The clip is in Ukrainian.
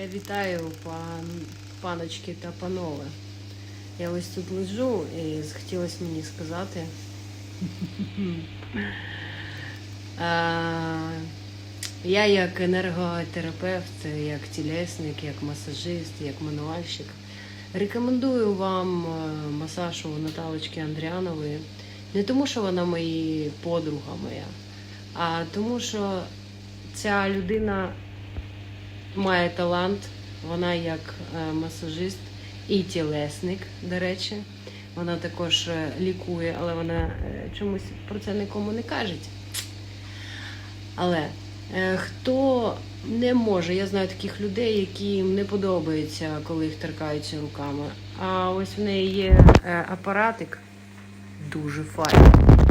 Я вітаю пан, паночки та панове. Я ось тут лежу і захотілося мені сказати. А, Я як енерготерапевт, як тілесник, як масажист, як мануальщик рекомендую вам е, масаж у Наталочки Андріанової. Не тому, що вона моя подруга моя, а тому, що ця людина має талант, вона як е, масажист і тілесник, до речі. Вона також е, лікує, але вона е, чомусь про це нікому не каже. Але хто не може, я знаю таких людей, яким не подобається, коли їх торкаються руками. А ось в неї є апаратик дуже файний.